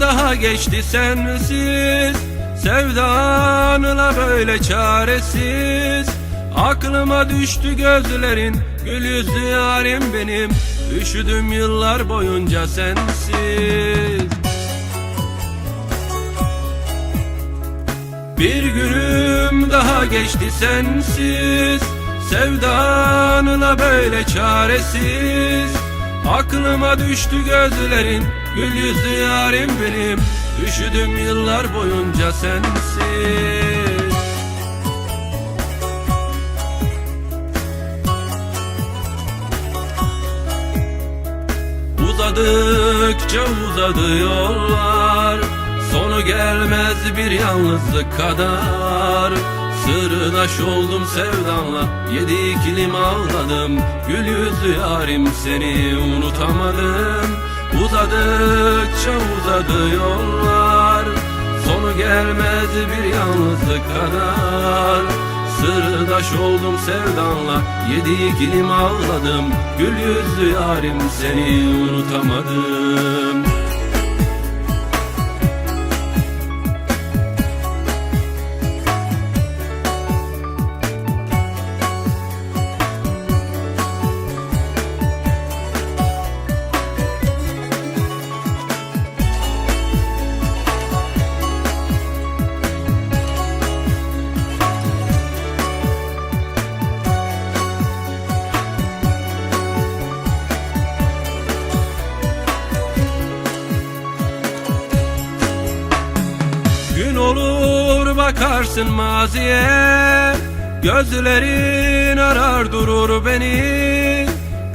daha geçti sensiz. Sevdanla böyle çaresiz. Aklıma düştü gözlerin Gül yüzlü yarim benim. Üşüdüm yıllar boyunca sensiz. Bir günüm daha geçti sensiz. Sevdanla böyle çaresiz Aklıma düştü gözlerin Gül yüzlü yarim benim. Üşüdüm yıllar boyunca sensiz. Uzadıkça uzadı yollar Sonu gelmez bir yalnızlık kadar Sırdaş oldum sevdanla Yedi ikilim ağladım. Gül yüzlü yarim seni unutamadım. Uzadıkça uzadı yollar. Sonu gelmez bir yalnızlık kadar. Sırdaş oldum sevdanla Yedi ikilim ağladım. Gül yüzlü yarim seni unutamadım Gün olur bakarsın maziye. Gözlerin arar durur beni.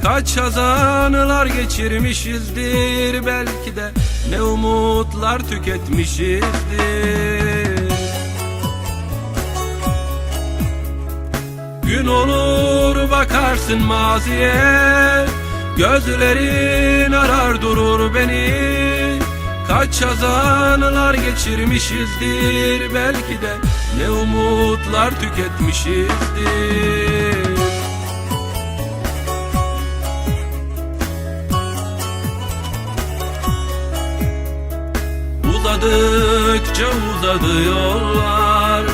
Kaç hazanlar geçirmişizdir Belki de ne umutlar tüketmişizdir. Gün olur bakarsın maziye. Gözlerin arar durur beni Kaç hazanlar geçirmişizdir Belki de ne umutlar tüketmişizdir. Uzadıkça uzadı yollar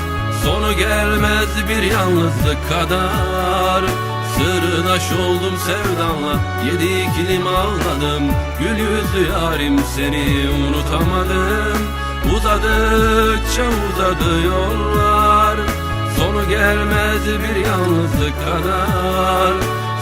Sonu gelmez bir yalnızlık kadar Sırdaş oldum sevdanla Yedi ikilim ağladım Gül yüzlü yarim seni unutamadım. Uzadıkça uzadı yollar. Sonu gelmez bir yalnızlık kadar.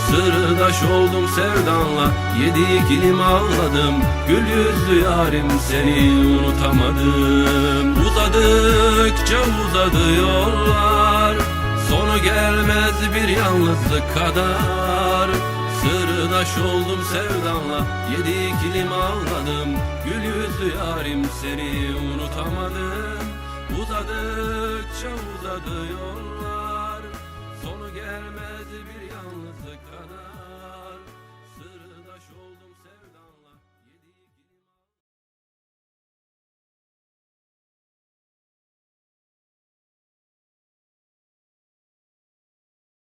Sırdaş oldum sevdanla Yedi ikilim ağladım Gül yüzlü yarim seni unutamadım. Uzadıkça uzadı yollar gelmez bir yalnızlık kadar. Sırdaş oldum sevdanla yedi ikilim ağladım Gül yüzlü yarim seni unutamadım. Uzadıkça uzadı yollar. Sonu gelmez bir yalnızlık kadar.